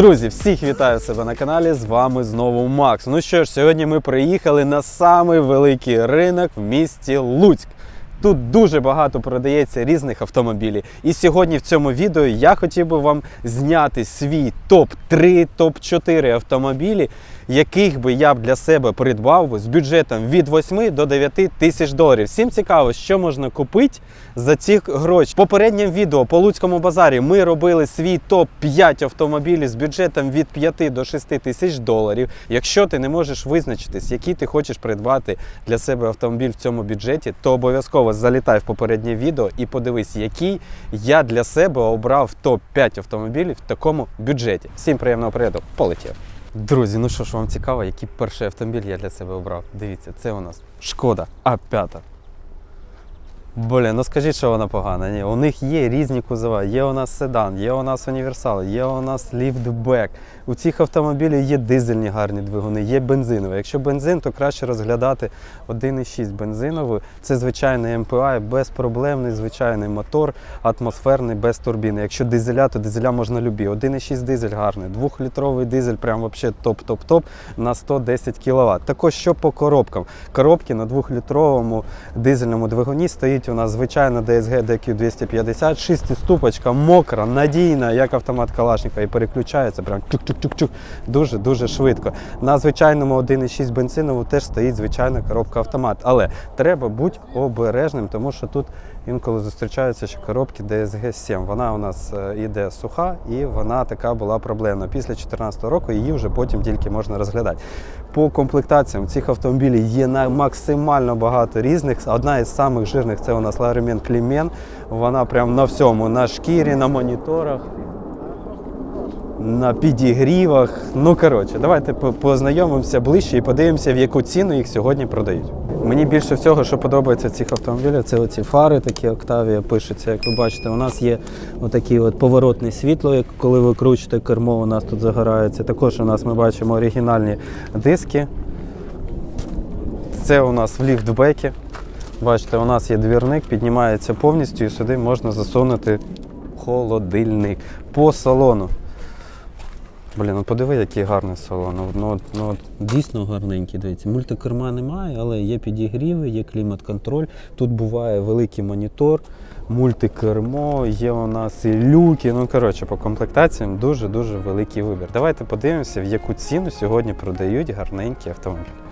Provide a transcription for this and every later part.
Друзі, всіх вітаю себе на каналі. З вами знову Макс. Ну що ж, сьогодні ми приїхали на самий великий ринок в місті Луцьк. Тут дуже багато продається різних автомобілів. І сьогодні в цьому відео я хотів би вам зняти свій топ-3, топ-4 автомобілі, яких би я б для себе придбав з бюджетом від 8 до 9 тисяч доларів. Всім цікаво, що можна купити за ці гроші. В попередньому відео по Луцькому базарі ми робили свій топ-5 автомобілів з бюджетом від 5 до 6 тисяч доларів. Якщо ти не можеш визначитись, який ти хочеш придбати для себе автомобіль в цьому бюджеті, то обов'язково залітай в попереднє відео і подивись, який я для себе обрав топ-5 автомобілів в такому бюджеті. Всім приємного перегляду, полетів. Друзі, ну що ж вам цікаво, який перший автомобіль я для себе обрав? Дивіться, це у нас шкода А5. Блін, ну скажіть, що вона погана. Ні, у них є різні кузова. Є у нас седан, є у нас універсал, є у нас ліфтбек. У цих автомобілів є дизельні гарні двигуни, є бензинові. Якщо бензин, то краще розглядати 1,6 бензиновий. Це звичайний МПА, безпроблемний звичайний мотор, атмосферний, без турбіни. Якщо дизеля, то дизеля можна любі. 1,6 дизель гарний, 2-літровий дизель, прям вообще топ-топ-топ на 110 кВт. Також що по коробкам. Коробки на 2-літровому дизельному двигуні стоїть у нас звичайна DSG DQ250, шестиступочка, мокра, надійна, як автомат Калашника, і переключається прям чук-чук-чук-чук. Дуже-дуже швидко. На звичайному 1,6 бензинову теж стоїть звичайна коробка автомат. Але треба бути обережним, тому що тут інколи зустрічаються ще коробки DSG 7. Вона у нас е, іде суха і вона така була проблемна. Після 2014 року її вже потім тільки можна розглядати. По комплектаціям цих автомобілів є на максимально багато різних. Одна із самих жирних це у нас Ларемін Клімен. Вона прям на всьому, на шкірі, на моніторах. На підігрівах. Ну коротше, давайте познайомимося ближче і подивимося, в яку ціну їх сьогодні продають. Мені більше всього, що подобається цих автомобілях, це оці фари, такі Octavia пишеться. Як ви бачите, у нас є отакі от поворотне світло, як коли ви кручите кермо, у нас тут загорається. Також у нас ми бачимо оригінальні диски. Це у нас в ліфтбекі. Бачите, у нас є двірник, піднімається повністю і сюди можна засунути холодильник по салону. Блін, ну подиви, який гарний салон. Ну, ну, ну, дійсно гарненький, дивіться. Мультикерма немає, але є підігріви, є клімат-контроль. Тут буває великий монітор, мультикермо, є у нас і люки. Ну, коротше, по комплектаціям дуже-дуже великий вибір. Давайте подивимося, в яку ціну сьогодні продають гарненькі автомобілі.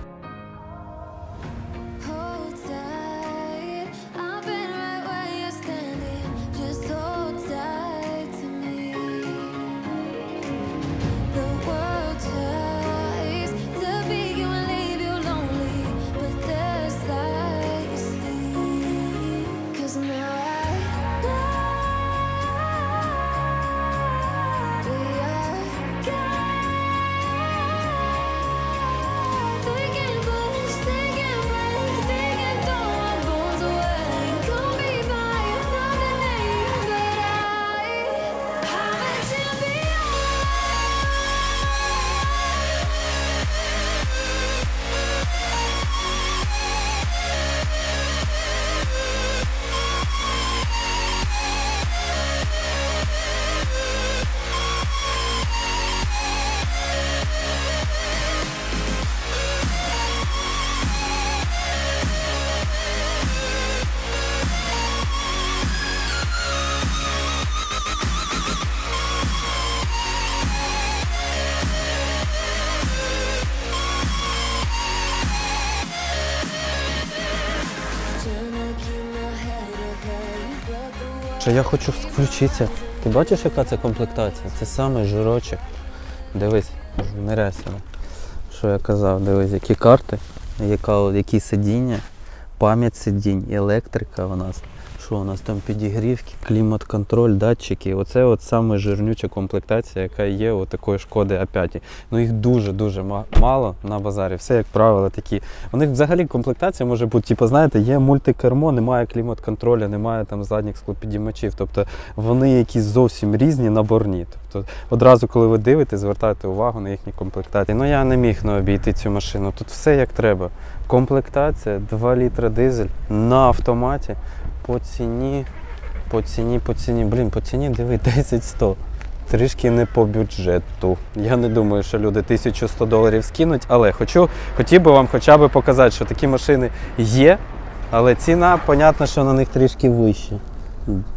The я хочу включитися. Ти бачиш, яка це комплектація? Це саме жирочок. Дивись, ниряй. Що я казав, дивись, які карти, яка, які сидіння, пам'ять сидінь, електрика у нас. Що у нас там підігрівки, клімат-контроль, датчики. Оце от саме жирнюча комплектація, яка є у такої шкоди А5. Ну їх дуже-дуже мало на базарі. Все, як правило, такі. У них взагалі комплектація може бути, типу, знаєте, є мультикермо, немає клімат-контролю, немає там задніх склопідіймачів. Тобто вони якісь зовсім різні, наборні. Тобто одразу, коли ви дивитесь, звертайте увагу на їхні комплектації. Ну я не міг не обійти цю машину. Тут все як треба. Комплектація, 2 літра дизель на автоматі по ціні, по ціні, по ціні. Блін, по ціні диви 10 100. трішки не по бюджету. Я не думаю, що люди 1100 доларів скинуть, але хочу, хотів би вам хоча б показати, що такі машини є, але ціна, понятно, що на них трішки вища.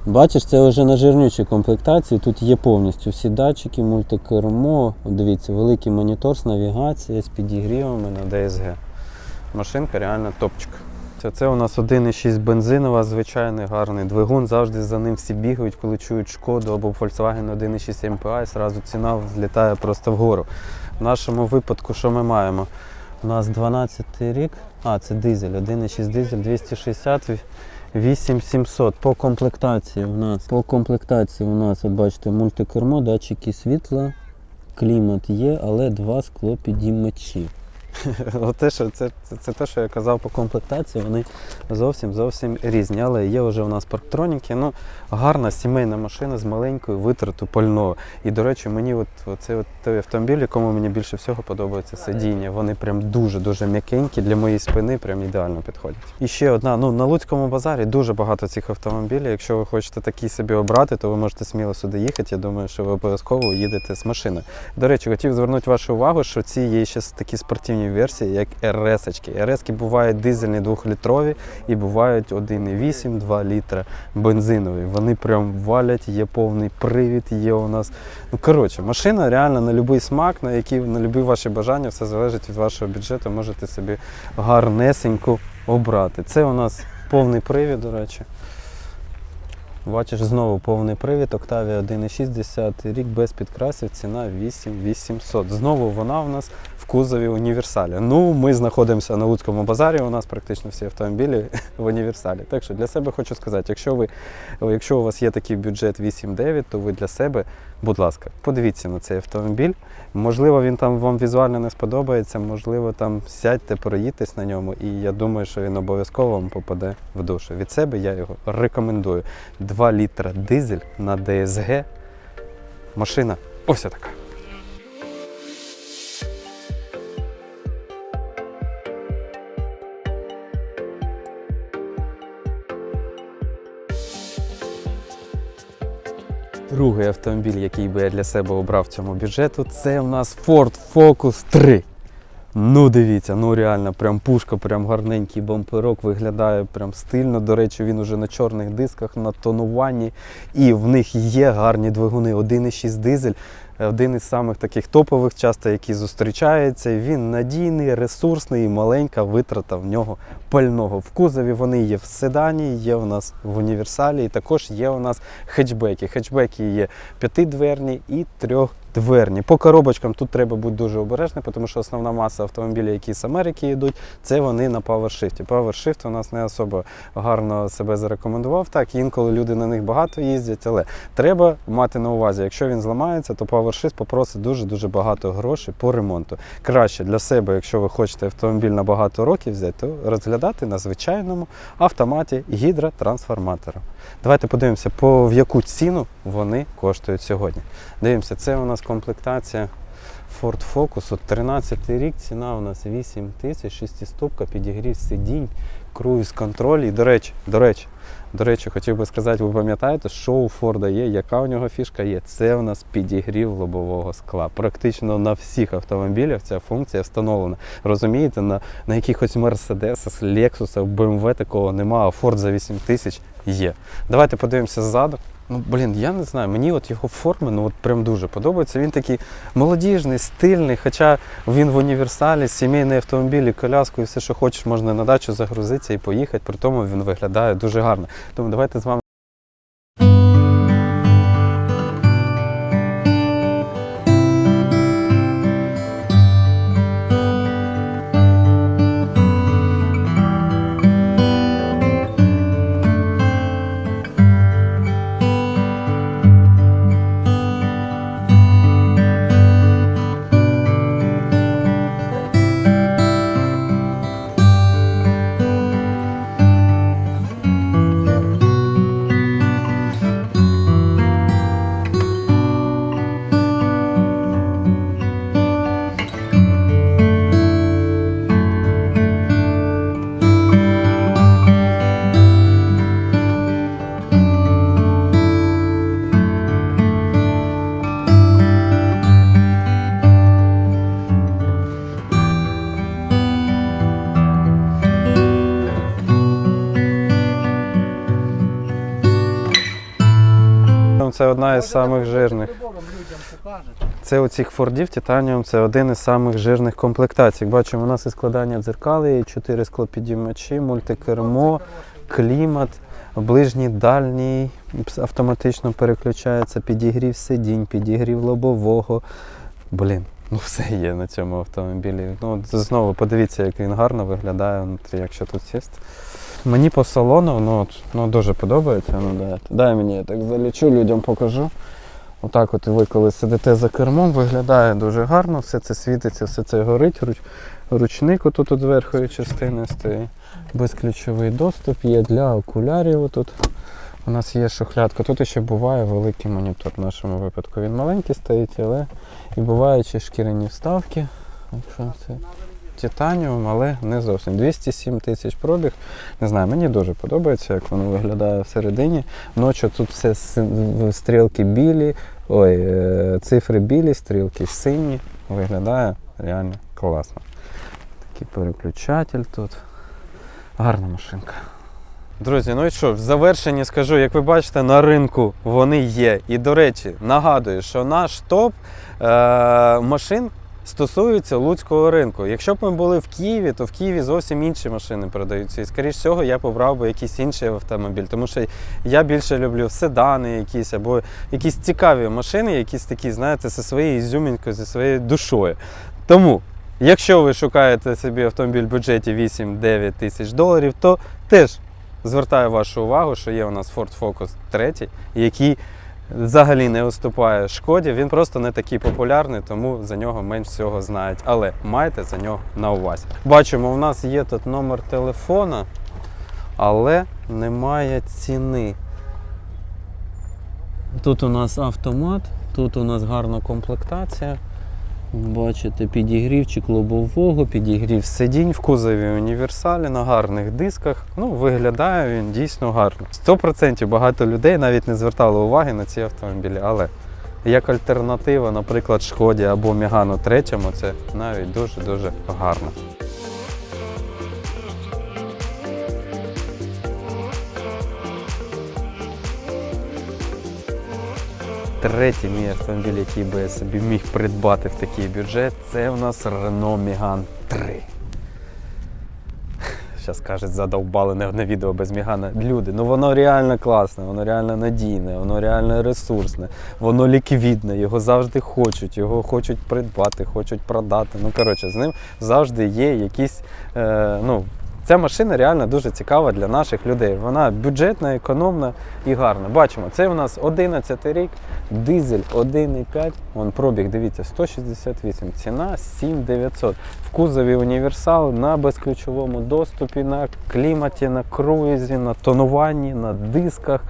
Бачиш, це вже на жирнючій комплектації. Тут є повністю всі датчики, мультикермо. Дивіться, великий монітор з навігацією, з підігрівами на DSG. Машинка реально топчик. Це, у нас 1,6 бензинова, звичайний гарний двигун. Завжди за ним всі бігають, коли чують шкоду або Volkswagen 1,6 MPI, зразу ціна взлітає просто вгору. В нашому випадку, що ми маємо? У нас 12 рік, а це дизель, 1,6 дизель 260 8700 по комплектації у нас. По комплектації у нас, от бачите, мультикермо, датчики світла, клімат є, але два склопідіймачі. Оте, що це, це, це те, що я казав по комплектації, вони зовсім зовсім різні. Але є вже у нас парктроніки. Ну, гарна сімейна машина з маленькою витратою пального. І, до речі, мені от, оцей от той автомобіль, якому мені більше всього подобається сидіння. Вони прям дуже-дуже м'якенькі, для моєї спини прям ідеально підходять. І ще одна, ну на Луцькому базарі дуже багато цих автомобілів. Якщо ви хочете такі собі обрати, то ви можете сміло сюди їхати. Я думаю, що ви обов'язково їдете з машиною. До речі, хотів звернути вашу увагу, що ці є ще такі спортивні версії, як РС-очки. РС-ки бувають дизельні 2-літрові і бувають 1,8-2 літра бензинові. Вони прям валять, є повний привід, є у нас. Ну коротше, машина реально на будь-який смак, на які на любі ваші бажання, все залежить від вашого бюджету. Можете собі гарнесеньку обрати. Це у нас повний привід, до речі. Бачиш, знову повний привід, Octavia 1,6 рік без підкрасів, ціна 8800. Знову вона в нас в кузові універсалі. Ну, ми знаходимося на Луцькому базарі, у нас практично всі автомобілі в універсалі. Так що для себе хочу сказати, якщо ви, якщо у вас є такий бюджет 8-9, то ви для себе, будь ласка, подивіться на цей автомобіль. Можливо, він там вам візуально не сподобається, можливо, там сядьте, проїдьтесь на ньому, і я думаю, що він обов'язково вам попаде в душу. Від себе я його рекомендую. 2 літра дизель на DSG. Машина ось така. Другий автомобіль, який би я для себе обрав в цьому бюджету, це у нас Ford Focus 3. Ну дивіться, ну реально, прям пушка, прям гарненький бамперок, виглядає прям стильно. До речі, він уже на чорних дисках, на тонуванні. І в них є гарні двигуни. 1,6 дизель, один із самих таких топових, часто які зустрічаються. Він надійний, ресурсний і маленька витрата в нього пального. В кузові вони є в седані, є у нас в універсалі, і також є у нас хетчбеки. Хетчбеки є п'ятидверні і трьохдверні. По коробочкам тут треба бути дуже обережним, тому що основна маса автомобілів, які з Америки йдуть, це вони на PowerShift. PowerShift у нас не особо гарно себе зарекомендував. Так, інколи люди на них багато їздять, але треба мати на увазі, якщо він зламається, то PowerShift попросить дуже-дуже багато грошей по ремонту. Краще для себе, якщо ви хочете автомобіль на багато років взяти, то розглядати на звичайному автоматі гідротрансформатора. Давайте подивимося, по в яку ціну вони коштують сьогодні. Дивимося, це у нас комплектація Ford Focus. От 13 рік, ціна у нас 8 тисяч, шестиступка, підігрів сидінь, круїз контроль. І до речі, до речі, до речі, хотів би сказати, ви пам'ятаєте, що у Форда є, яка у нього фішка є? Це у нас підігрів лобового скла. Практично на всіх автомобілях ця функція встановлена. Розумієте, на, на якихось Мерседесах, Лексусах, BMW такого немає, а Ford за 8 тисяч є. Давайте подивимося ззаду. Ну, блін, я не знаю, мені от його форми ну, от прям дуже подобається. Він такий молодіжний, стильний, хоча він в універсалі, сімейний автомобіль, і коляску і все, що хочеш, можна на дачу загрузитися і поїхати. При тому він виглядає дуже гарно. Тому давайте з вами. Це одна із самих жирних. Це у цих фордів Титаніум це один із самих жирних комплектацій. Бачимо, у нас і складання дзеркал, і 4 склопідіймачі, мультикермо, клімат, ближній, дальній, автоматично переключається, підігрів сидінь, підігрів лобового. Блін, ну все є на цьому автомобілі. Ну, от знову подивіться, як він гарно виглядає, внутрі, якщо тут сісти. Мені по салону ну, от, ну, дуже подобається. Ну, дай, дай мені я так залічу, людям покажу. Отак от ви коли сидите за кермом, виглядає дуже гарно, все це світиться, все це горить. Руч, ручник отут от з верхньої частини стоїть. Безключовий доступ є для окулярів. Отут. У нас є шухлядка. Тут ще буває великий монітор в нашому випадку. Він маленький стоїть, але і бувають ще шкіряні вставки. Якщо це титаніум, але не зовсім. 207 тисяч пробіг. Не знаю, мені дуже подобається, як воно виглядає всередині. Ночі тут все стрілки білі, ой, е, цифри білі, стрілки сині. Виглядає реально класно. Такий переключатель тут. Гарна машинка. Друзі, ну і що, в завершенні скажу, як ви бачите, на ринку вони є. І до речі, нагадую, що наш топ е- машин стосується луцького ринку. Якщо б ми були в Києві, то в Києві зовсім інші машини продаються. І скоріш всього я побрав би якийсь інший автомобіль, тому що я більше люблю седани якісь або якісь цікаві машини, якісь такі, знаєте, зі своєю ізюмінькою, зі своєю душою. Тому, якщо ви шукаєте собі автомобіль в бюджеті 8-9 тисяч доларів, то теж звертаю вашу увагу, що є у нас Ford Focus 3, який взагалі не уступає шкоді. Він просто не такий популярний, тому за нього менш всього знають. Але майте за нього на увазі. Бачимо, у нас є тут номер телефона, але немає ціни. Тут у нас автомат, тут у нас гарна комплектація. Бачите, підігрівчик лобового, підігрів сидінь в кузові універсалі на гарних дисках. Ну, виглядає він дійсно гарно. 100% багато людей навіть не звертали уваги на ці автомобілі, але як альтернатива, наприклад, Шкоді або Мігану 3, це навіть дуже-дуже гарно. Третій мій автомобіль, який би я собі міг придбати в такий бюджет, це у нас Renault Megane 3. Зараз кажуть, задовбали не одне відео без Мігана. Люди, ну воно реально класне, воно реально надійне, воно реально ресурсне, воно ліквідне, його завжди хочуть, його хочуть придбати, хочуть продати. Ну коротше, з ним завжди є якісь. Е, ну, Ця машина реально дуже цікава для наших людей. Вона бюджетна, економна і гарна. Бачимо, це у нас 11 рік, дизель 1,5, вон пробіг, дивіться, 168, ціна 7900. В кузові універсал на безключовому доступі, на кліматі, на круїзі, на тонуванні, на дисках.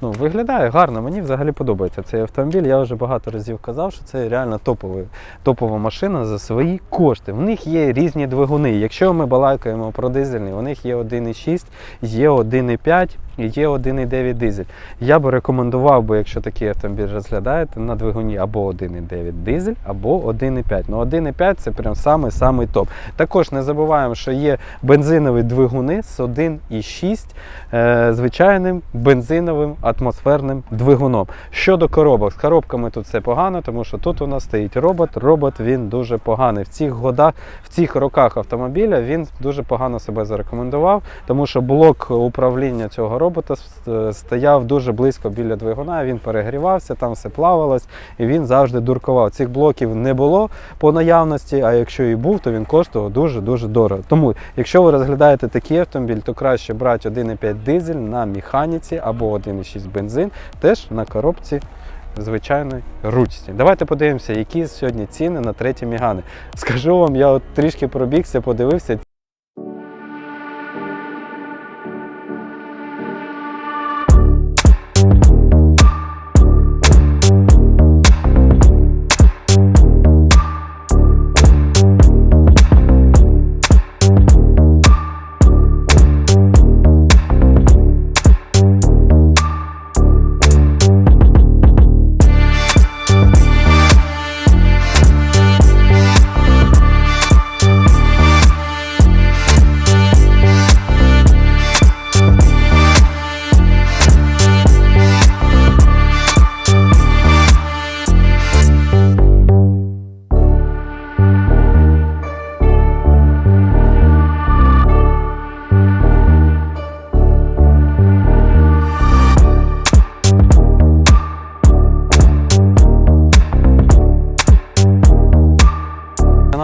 Ну, виглядає гарно, мені взагалі подобається цей автомобіль. Я вже багато разів казав, що це реально топовий, топова машина за свої кошти. В них є різні двигуни. Якщо ми балакаємо про дизельний, у них є 1,6, є 1,5 і є 1,9 дизель. Я би рекомендував, би, якщо такий автомобіль розглядаєте, на двигуні або 1,9 дизель, або 1,5. Ну 1,5 це прям самий-самий топ. Також не забуваємо, що є бензинові двигуни з 1,6 е, звичайним бензиновим атмосферним двигуном. Щодо коробок, з коробками тут все погано, тому що тут у нас стоїть робот. Робот він дуже поганий. В цих годах, в цих роках автомобіля він дуже погано себе зарекомендував, тому що блок управління цього робота с- стояв дуже близько біля двигуна. Він перегрівався, там все плавалось, і він завжди дуркував. Цих блоків не було по наявності, а якщо і був, то він коштував дуже дуже дорого. Тому, якщо ви розглядаєте такий автомобіль, то краще брати 1,5 дизель на механіці або 1,6 бензин, теж на коробці. Звичайної ручці. Давайте подивимося, які сьогодні ціни на треті мігани. Скажу вам, я от трішки пробігся, подивився.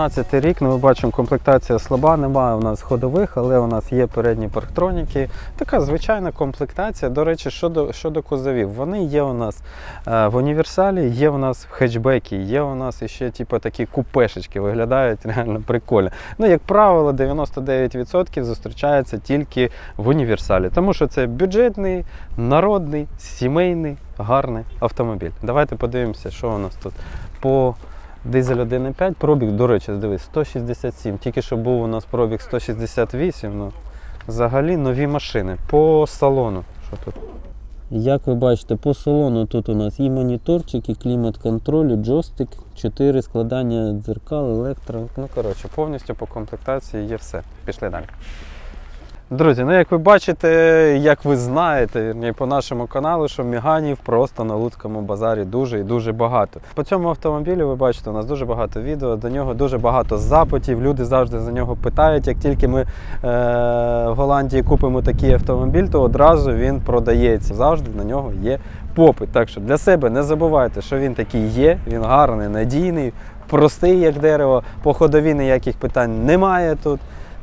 12 рік, ну ми бачимо, комплектація слаба, немає у нас ходових, але у нас є передні парктроніки. Така звичайна комплектація. До речі, щодо, щодо кузовів, вони є у нас е, в універсалі, є у нас хетчбеки, є у нас ще типу, такі купешечки, виглядають реально прикольно. Ну, як правило, 99% зустрічається тільки в універсалі, тому що це бюджетний, народний, сімейний, гарний автомобіль. Давайте подивимося, що у нас тут по дизель 1.5. Пробіг, до речі, дивись, 167. Тільки що був у нас пробіг 168. Ну, взагалі нові машини. По салону. Що тут? Як ви бачите, по салону тут у нас і моніторчик, і клімат-контроль, і джойстик, 4 складання дзеркал, електро. Ну, коротше, повністю по комплектації є все. Пішли далі. Друзі, ну як ви бачите, як ви знаєте, по нашому каналу, що міганів просто на Луцькому базарі дуже і дуже багато. По цьому автомобілю ви бачите, у нас дуже багато відео, до нього дуже багато запитів. Люди завжди за нього питають. Як тільки ми е- в Голландії купимо такий автомобіль, то одразу він продається. Завжди на нього є попит. Так що для себе не забувайте, що він такий є, він гарний, надійний, простий, як дерево. По ходові ніяких питань немає тут.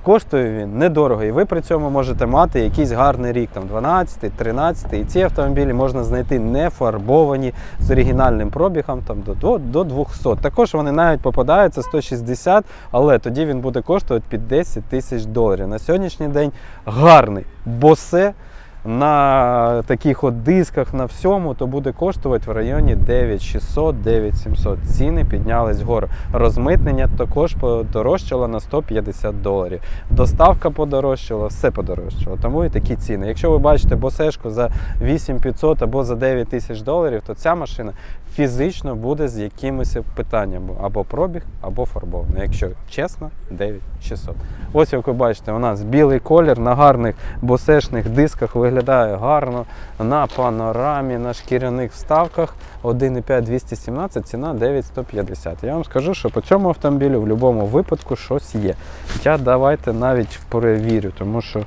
Коштує він недорого, і ви при цьому можете мати якийсь гарний рік, там 12, 13, і ці автомобілі можна знайти не фарбовані з оригінальним пробігом там, до, до, до 200. Також вони навіть попадаються 160, але тоді він буде коштувати під 10 тисяч доларів. На сьогоднішній день гарний босе на таких от дисках на всьому, то буде коштувати в районі 9600 9700. Ціни піднялись вгору. Розмитнення також подорожчало на 150 доларів. Доставка подорожчала, все подорожчало. Тому і такі ціни. Якщо ви бачите босешку за 8500 або за 9 тисяч доларів, то ця машина фізично буде з якимось питанням або пробіг, або фарбована. Якщо чесно, 9600. Ось як ви бачите, у нас білий колір на гарних босешних дисках виглядає гарно. На панорамі, на шкіряних вставках 1,5 217, ціна 9150. Я вам скажу, що по цьому автомобілю в будь-якому випадку щось є. Я давайте навіть перевірю, тому що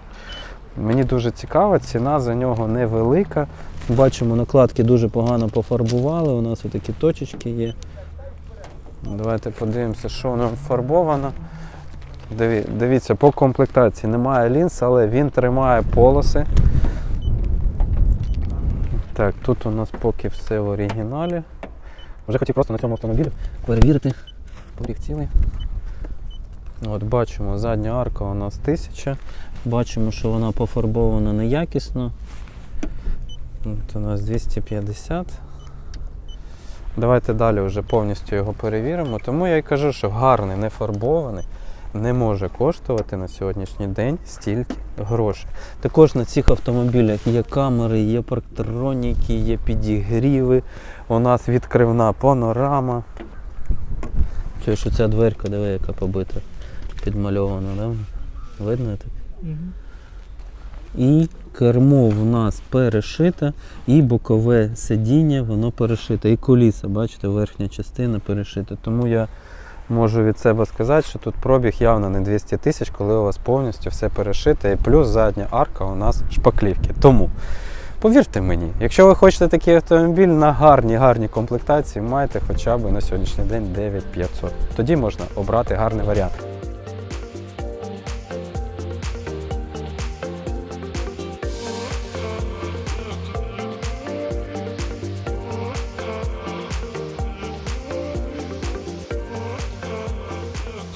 мені дуже цікаво, ціна за нього невелика. Бачимо, накладки дуже погано пофарбували. У нас такі точечки є. Давайте подивимося, що воно фарбовано. Дивіться, по комплектації немає лінз, але він тримає полоси. Так, тут у нас поки все в оригіналі. Вже хотів просто на цьому автомобілі перевірити поріг цілий. От бачимо, задня арка у нас 1000. Бачимо, що вона пофарбована неякісно. От у нас 250. Давайте далі вже повністю його перевіримо. Тому я й кажу, що гарний, не фарбований не може коштувати на сьогоднішній день стільки грошей. Також на цих автомобілях є камери, є парктроніки, є підігріви. У нас відкривна панорама. Чи що ця дверка, диви, яка побита, підмальована, да? Видно так? І кермо в нас перешите, і бокове сидіння, воно перешите. І коліса, бачите, верхня частина перешита. Тому я можу від себе сказати, що тут пробіг явно не 200 тисяч, коли у вас повністю все перешите. І плюс задня арка у нас шпаклівки. Тому повірте мені, якщо ви хочете такий автомобіль на гарні, гарні комплектації, майте хоча б на сьогоднішній день 9500. Тоді можна обрати гарний варіант.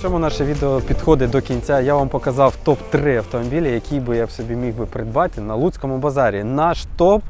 Цьому наше відео підходить до кінця. Я вам показав топ-3 автомобілі, які би я б собі міг би придбати на Луцькому базарі. Наш топ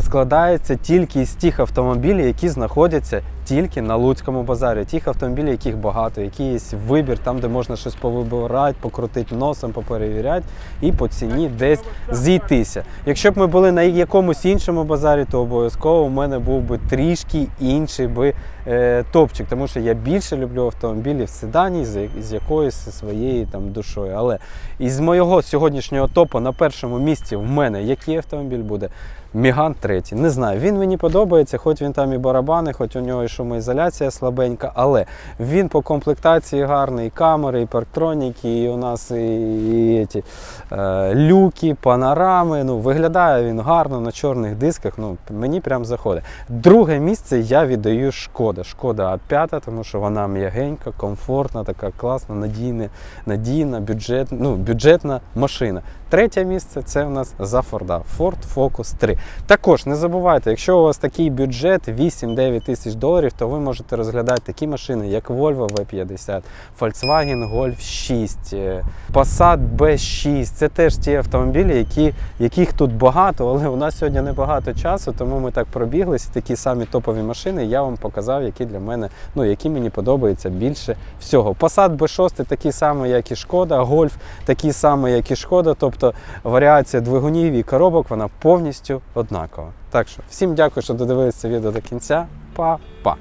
складається тільки з тих автомобілів, які знаходяться тільки на Луцькому базарі. Тих автомобілів, яких багато, які є вибір, там, де можна щось повибирати, покрутити носом, поперевіряти і по ціні десь зійтися. Якщо б ми були на якомусь іншому базарі, то обов'язково у мене був би трішки інший би е, топчик, тому що я більше люблю автомобілі в седані з, з якоюсь своєю там душою. Але із моєго сьогоднішнього топу на першому місці в мене який автомобіль буде? Міган третій. Не знаю, він мені подобається, хоч він там і барабани, хоч у нього і шумоізоляція слабенька, але він по комплектації гарний, і камери, і парктроніки, і у нас і, і ті, е, люки, панорами. Ну, виглядає він гарно на чорних дисках. Ну, мені прям заходить. Друге місце я віддаю шкода. Шкода А5, тому що вона м'ягенька, комфортна, така класна, надійна, надійна, бюджет, ну, бюджетна машина. Третє місце це у нас за Форда Ford Focus 3. Також не забувайте, якщо у вас такий бюджет 8-9 тисяч доларів, то ви можете розглядати такі машини, як Volvo V50, Volkswagen Golf 6, е, Passat B6. Це теж ті автомобілі, які, яких тут багато, але у нас сьогодні не багато часу, тому ми так пробіглися. Такі самі топові машини. Я вам показав, які для мене, ну які мені подобаються більше всього. Passat B6 такий самий, як і Шкода, Golf такий самий, як і Шкода. Тобто варіація двигунів і коробок вона повністю однакова. Так що всім дякую, що додивилися відео до кінця. Па-па!